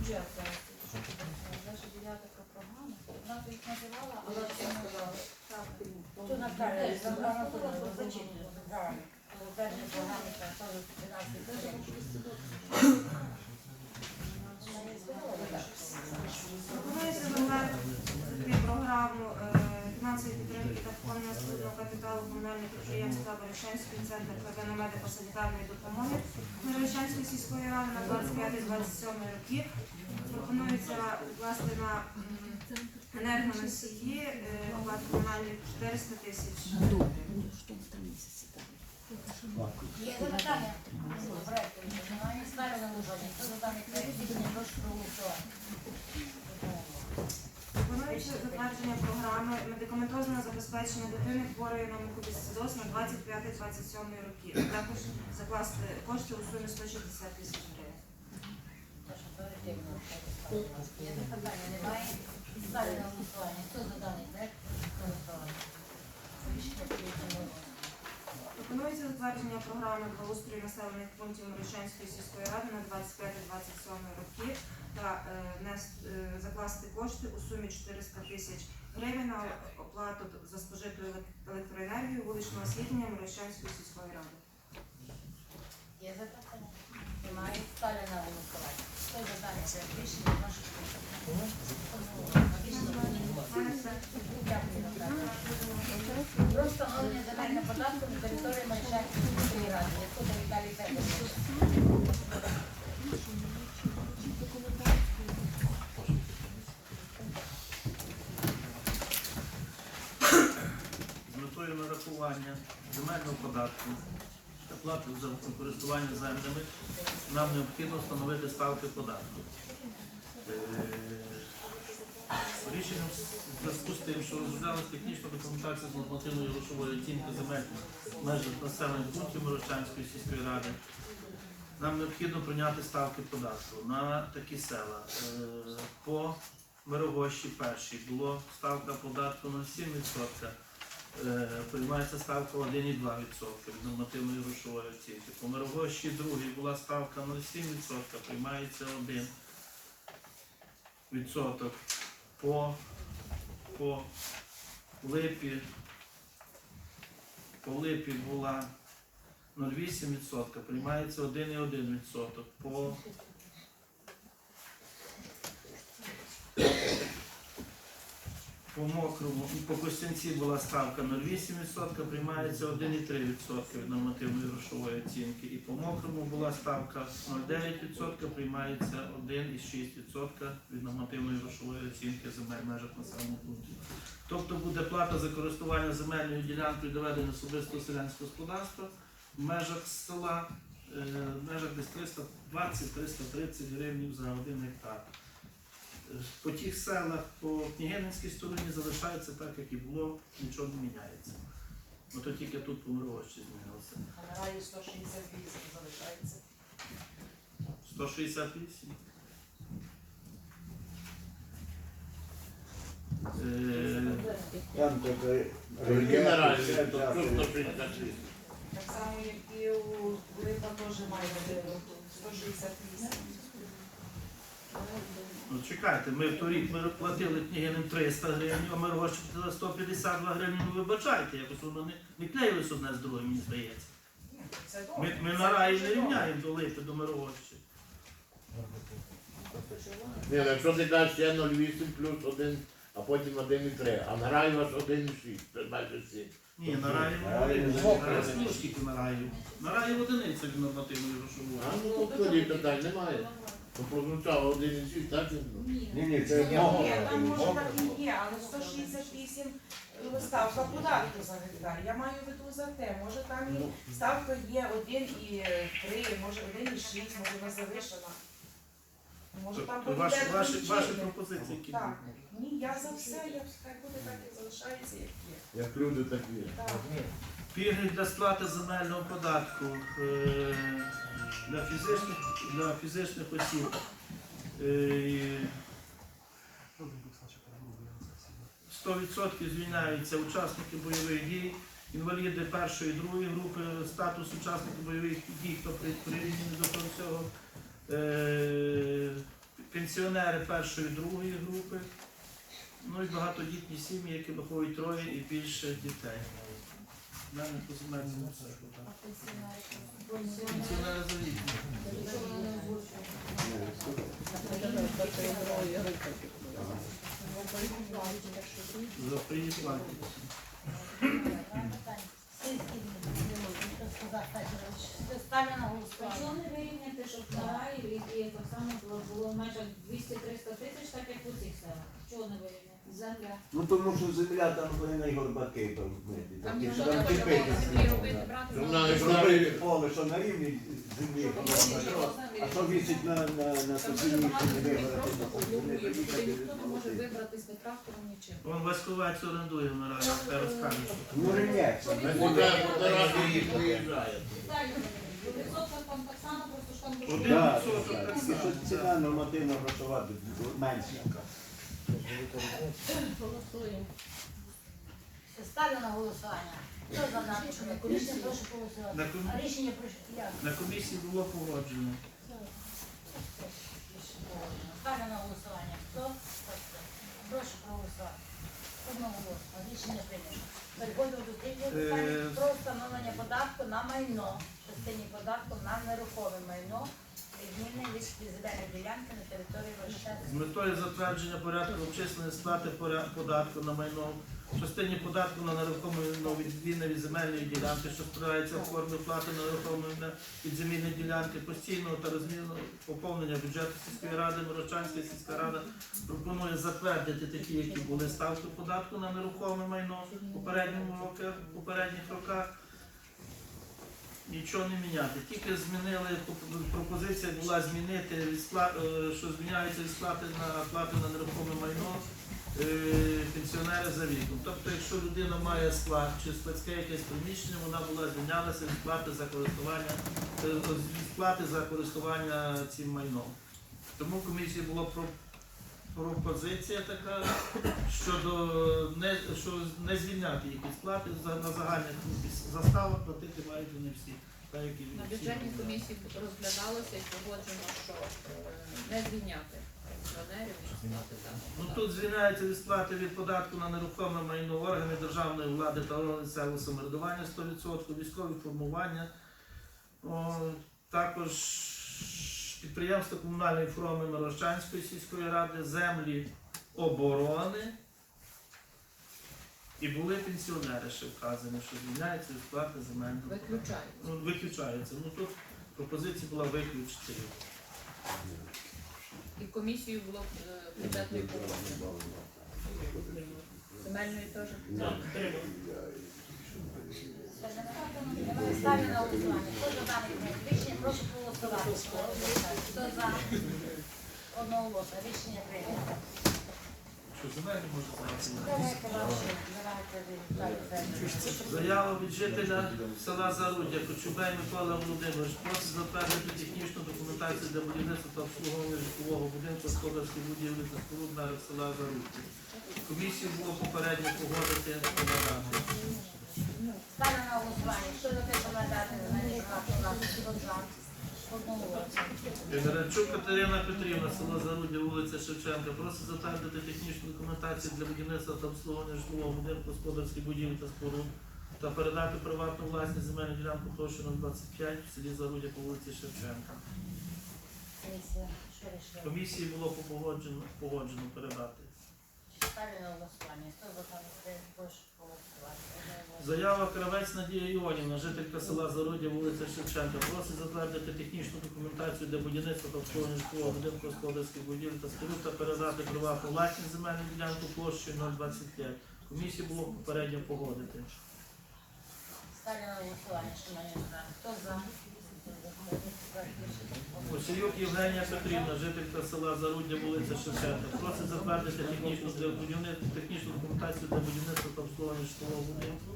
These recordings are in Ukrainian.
бюджет зараз. Наша дев'ята програма. Вона їх називала, але це не програми там 12 Пропонується затвердити програму е, фінансової підтримки та поповнення статутного капіталу комунального підприємства Боришенський центр медико-санітарної допомоги Боришенської сільської ради на 25-27 роки. Пропонується вкласти на енергоносії е, оплату комунальних 400 тисяч гривень. Є запитання? Проект немає. Ставлю на голосування. Хто за даний рішення, прошу проголосувати. Пропонується затвердження програми медикаментозного забезпечення дитини хворої на мукобісцидоз на 25-27 роки. Також закласти кошти у сумі 160 тисяч гривень. Є запитання? Немає. Ставлю на голосування. Хто за даний проект? Прошу проголосувати. Рішення прийнято. Пропонується затвердження програми благоустрою населених пунктів Морішенської сільської ради на 25-27 роки та е, е, закласти кошти у сумі 400 тисяч гривень на оплату за спожиту електроенергію вуличного освітлення Морішенської сільської ради. Є запитання? Немає. Ставлю на голосування. Хто за даний рішення, все. Дякую. Про встановлення земельного податку на території Марішанської сільської ради. Віталій Федорович. з метою нарахування земельного податку та плати за користування землями нам необхідно встановити ставки податку. Е, Рішенням в зв'язку з тим, що розроблялась технічна документація з нормативної грошової оцінки земель межах населених пунктів Мирочанської сільської ради, нам необхідно прийняти ставки податку на такі села. Е, По Мирогощі першій було ставка податку на 7%. Е, Приймається ставка 1,2% від нормативної грошової оцінки. По Мирогощі другій була ставка 0,7%, приймається 1%. По, по липі, по липі була 0,8%, приймається 1,1%. По По мокрому і по Костянці була ставка 0,8%, приймається 1,3% від нормативної грошової оцінки. І по мокрому була ставка 0,9%, приймається 1,6% від нормативної грошової оцінки земель межах населених пунктів. Тобто буде плата за користування земельною ділянкою доведення особистого селянського господарства в межах села, е, в межах десь 320-330 гривень за один гектар. По тих селах по Княгининській стороні залишається так, як і було, нічого не міняється. Ну то тільки тут по Мирогощі змінилося. А на раді 168 залишається. 168. Е, Там таке Генеральний, то так, просто прийняти. Так само, як і у Липа теж має 168. Ну чекайте, ми в торік ми платили княгинам 300 гривень, а Мирогощі платили 152 гривні. Ну вибачайте, якось воно не, не клеїлось одне з другим, мені здається. Ні, Це Ми, ми на раї не рівняємо до Липи, до Мирогощі. Ні, ну якщо ти кажеш ще 0,8 плюс 1, а потім 1,3, а на рай у вас 1,6, це майже 7. Ні, на раї раї ну, скільки на раї? На раї одиниця від нормативної грошової. А ну тоді питань немає. Ну прозвучало 1,6, так? Ну, Ні, ні, це мокро. ні, там може так і є, але 168 ставка податку за гектар. Я маю в виду за те, може там і ставка є 1,3, може 1,6, може вона завишена. Може там Тобто ваші, ваші, ваші пропозиції, які Так. Ні, я за все, я хай буде так і залишається, як є. Як люди, так є. Так. Пільги для сплати земельного податку е, для фізичних, для фізичних осіб. Е, 100% звільняються учасники бойових дій, інваліди першої і другої групи, статус учасників бойових дій, хто при- прирівняний до того цього. Е, пенсіонери першої і другої групи, ну і багатодітні сім'ї, які виховують троє і більше дітей. Далі по земельному що так. пенсіонери? Завітні. За приїзд платять. Сільські хто сказав, Федорович, ставлю на голосування. Чого не вирівняти, щоб на і так само було в межах 200-300 тисяч, так як у цих селах? Чого не вирівняти? Земля. Ну тому що земля там вони на горбаки там вмити. Там ніхто не там хоче кипить. землі робити, брати Ну, поле, що на рівні землі, Щоб воно на а що вісить на, на, на Там дуже сусідній, багато не людей просто на облугує, не куди ніхто не може вибратись ні трактором, нічим. Вон Васьковець орендує на раді, я розкажу. що там. Ну, рівняться. Ми куди фотографії їх виїжджає. Віталій, у відсотках там так само, просто ж там дуже Один Так, відсоток так, так тільки що само. ціна нормативно грошова менша. Голосуємо. Ставлю на голосування. Хто за дане рішення, прошу голосувати. На ком- А рішення прошу. Як? На комісії було погоджено. Ставлю на голосування. Хто? Прошу проголосувати. Одноголосно. Рішення прийнято. Переходимо до третього Е, про встановлення податку на майно. Частині податку на нерухоме майно. Зміни від земельної ділянки на території З метою затвердження порядку обчислення сплати поря- податку на майно частині податку на нерухоме майно від вільної земельної ділянки, що складається в формі плати на нерухоме майно від земельної ділянки постійного та розмірного поповнення бюджету сільської ради, Мирочанська сільська рада пропонує затвердити такі, які були ставки податку на нерухоме майно в попередньому року, в попередніх роках. Нічого не міняти. Тільки змінили пропозиція була змінити е, що зміняється від сплати на плату на нерухоме майно е, пенсіонери за віком. Тобто, якщо людина має склад чи складське якесь приміщення, вона була звільнялася від сплати за користування е, від сплати за користування цим майном. Тому в комісії була про. Пропозиція така щодо не що не звільняти їх від сплати за на загальних заставах платити мають вони всі. Так, як і На всі бюджетній громадяни. комісії розглядалося і погоджено, що е, не звільняти пенсіонерів від сплати Ну тут звільняється від сплати від податку на нерухоме майно органи державної влади та органи місцевого самоврядування 100%, військові формування. О, також підприємства комунальної форми Мирощанської сільської ради, землі оборони. І були пенсіонери ще вказані, що звільняються від сплати земельного. податку. Ну, виключається. Ну тут пропозиція була виключити. І комісією було е, бюджетної погоджено. Земельної теж. Заява від жителя села Заруддя Кочубей Микола Володимирович просить затвердити технічну документацію для будівництва та обслуговування житлового будинку господарської будівлі та споруд на села Заруддя. Комісію було попередньо погодити на подати. Ставлю на голосування. Хто за те, що за? Одноголосно. Герачук Катерина Петрівна, село Заруддя, вулиця Шевченка, просить затвердити технічну документацію для будівництва та обслуговування житлового будинку господарської будівлі та споруд та передати приватну власність земельну ділянку площу 25 в селі Заруддя по вулиці Шевченка. Комісії було погоджено, погоджено передати. Ставлю на голосування. Хто за дане рішення, прошу проголосувати. Заява Кравець Надія Іонівна, жителька села Зародя, вулиця Шевченка, просить затвердити технічну документацію для будівництва та обслуговування житлового будинку господарських будівель та споруд та передати приватну власність земельну ділянку площею 025. Комісії було попередньо погодити. Ставлю на голосування, шановні депутати. Хто за? Осіюк Євгенія Петрівна, жителька села Заруддя, вулиця Шевченка, просить затвердити технічну для технічну документацію для будівництва та обслуговування житлового будинку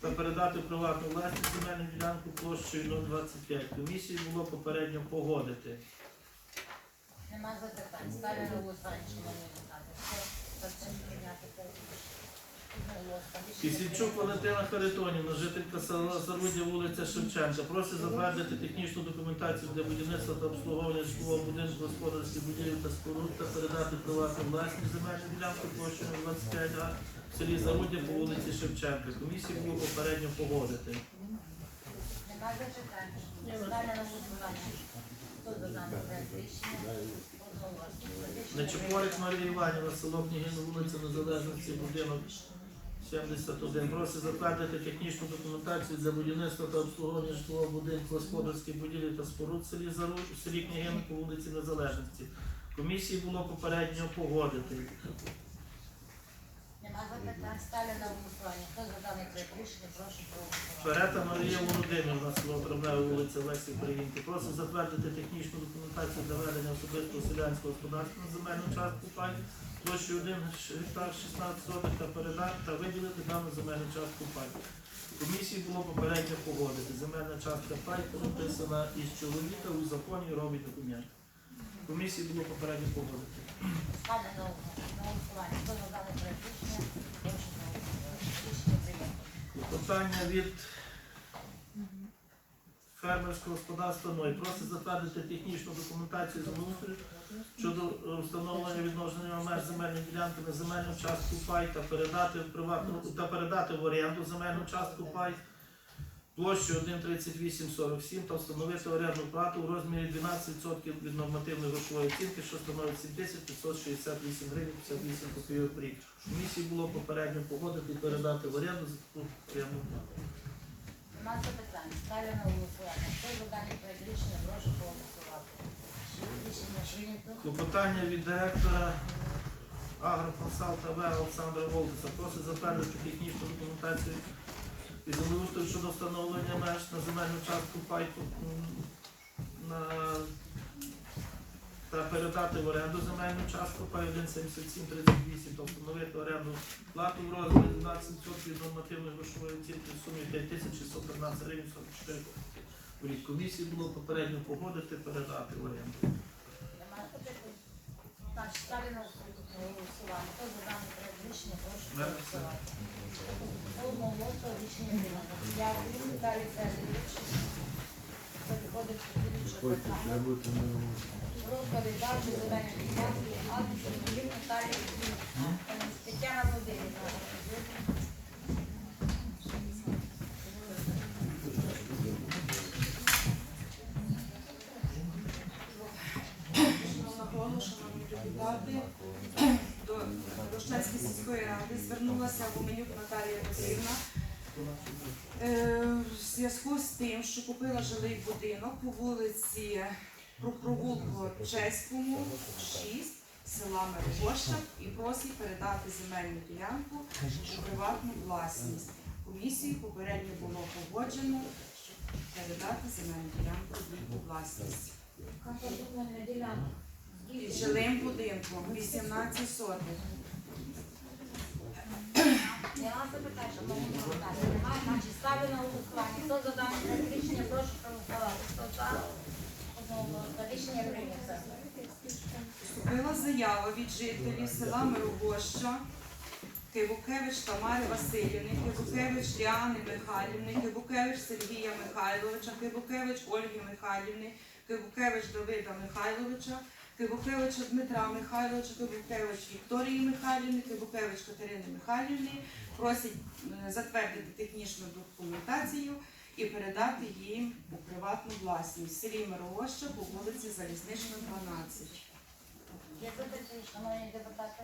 та передати приватну власність земельну ділянку площею 025. Комісії було попередньо погодити. Нема запитань. Ставлю голосування, шановні депутати. Хто за це прийняти проти? Кисільчук Валентина Харитонівна, жителька села Зарудя, вулиця Шевченка. Просить затвердити технічну документацію для будівництва та обслуговування житлового будинку господарських будівель та споруд та передати приватну власність земельну ділянку площею 25 га в селі Зарудя по вулиці Шевченка. Комісії було попередньо погодити. Нечепорик Марія Іванівна, село Княгина, вулиця Незалежності, будинок 71. Просить затвердити технічну документацію для будівництва та обслуговування житлового будинку господарських будівлі та споруд селі Зару, в селі Княгин по вулиці Незалежності. Комісії було попередньо погодити. Нема запитань. Ставлю на голосування. Хто за даний проект рішення? Прошу проголосувати. Перета Марія Володимирівна, село Травневе, вулиця Лесі Українки. Просить затвердити технічну документацію для ведення особистого селянського господарства на земельну частку пай площею 1 гектар 16 соток та передати та виділити дану земельну частку пай. Комісії було попередньо погодити. Земельна частка пай прописана із чоловіка у законі робить документ. Комісії було попередньо погодити. Ставлю на голосування. Хто за даний проект рішення? Прошу проголосувати. Рішення прийнято. Питання від фермерського господарства НОЙ просить затвердити технічну документацію землеустрою щодо е, встановлення відношення меж земельної ділянки на земельну частку пай та передати в приватну та передати в оренду земельну частку пай площею 1,3847 та встановити орендну плату у розмірі 12% від нормативної грошової оцінки, що становить 7568 гривень 58 копійок в рік. Комісії було попередньо погодити і передати в оренду за таку орендну плату. Нема запитань. Ставлю на голосування. Хто за даний проект рішення? Прошу проголосувати. Рішення прийнято. Клопотання від директора Агроконсалт АВ Олександра Волтеса просить затвердити технічну документацію землеустрою щодо встановлення меж на земельну частку пайку на та передати в оренду земельну частку пай 17738 та встановити оренду плату в розмірі 12% від нормативної грошової оцінки в сумі 5613 гривень 44 копійки. В рік комісії було попередньо погодити передати в оренду. Нема запитань. Значить, ставлю на голосування. Хто за даний проект рішення? Прошу проголосувати. Одноголосно рішення прийнято. Дякую, Віталій Федорович. Переходить до питання. Про передачу земельної ділянки Наталії Тетяна Володимирівна. Шановна голову, шановні депутати, до Рощанської сільської ради звернулася Гуменюк Наталія Петрівна е, в зв'язку з тим, що купила жилий будинок по вулиці про провулку Чеському, 6, села Мирошка і просить передати земельну ділянку у приватну власність. Комісії попередньо було погоджено, щоб передати земельну ділянку у власність. Жилим будинком 18 даний рішення? Прошу проголосувати. Хто заява від жителів села Мирогоща, Кивукевич Тамари Васильівни, Кивукевич Діани Михайлівни, Кивукевич Сергія Михайловича, Кивукевич Ольги Михайлівни, Кивукевич Давида Михайловича, Кивукевича Дмитра Михайловича, Кивукевич Вікторії Михайлівни, Кивукевич Катерини Михайлівни просять е, затвердити технічну документацію і передати їм у приватну власність в селі Мирогоща по вулиці Залізнична, 12. Є запитання, шановні депутати?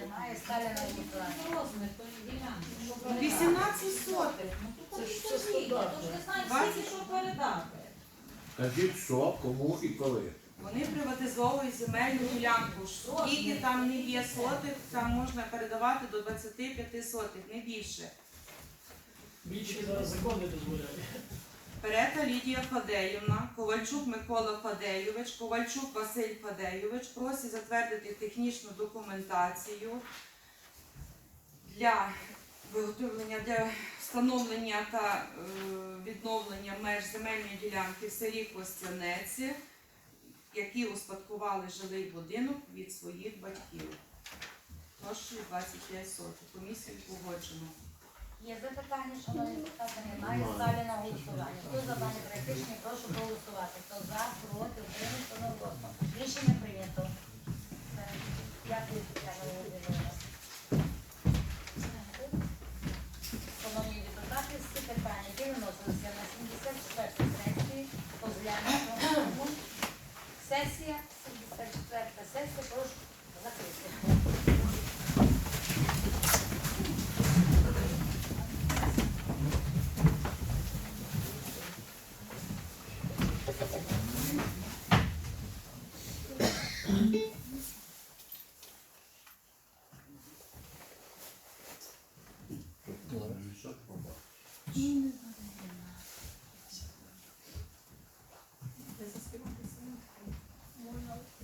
Немає. Ставлю на голосування. Розмір ділянки. що передати. 18 сотих. Ну, то підождіть, я то ж не знаю, скільки що передати. Кажіть, що, кому і коли. Вони приватизовують земельну ділянку. Скільки там не є сотих, там можна передавати до 25 сотих, не більше. Більше зараз закон не дозволяє. Перета Лідія Фадеївна, Ковальчук Микола Фадейович, Ковальчук Василь Фадейович просять затвердити технічну документацію для виготовлення для встановлення та е, відновлення меж земельної ділянки в селі Костянеці, які успадкували жилий будинок від своїх батьків. площею 25 сотих. Комісію погоджено. Є запитання, шановні депутати, немає. Ставлю на голосування. Хто за даний проект прошу проголосувати. Хто за, проти, утримався одноголосно. Рішення прийнято. Е, Дякую, Тетяна Володимирівна. Шановні депутати, всі питання, які виносилися на 74 сесії, розглянуто. Сесія, 74 сесія, прошу закрити.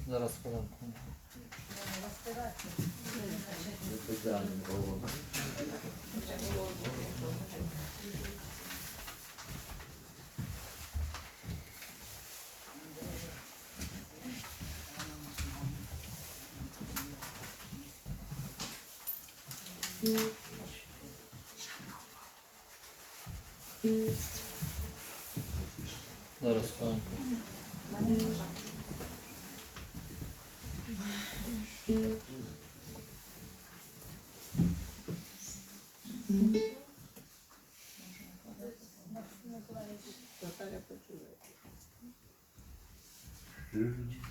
Зараз хвилинку. Можна розпирати. Спеціальним головам. Зараз хвилинку.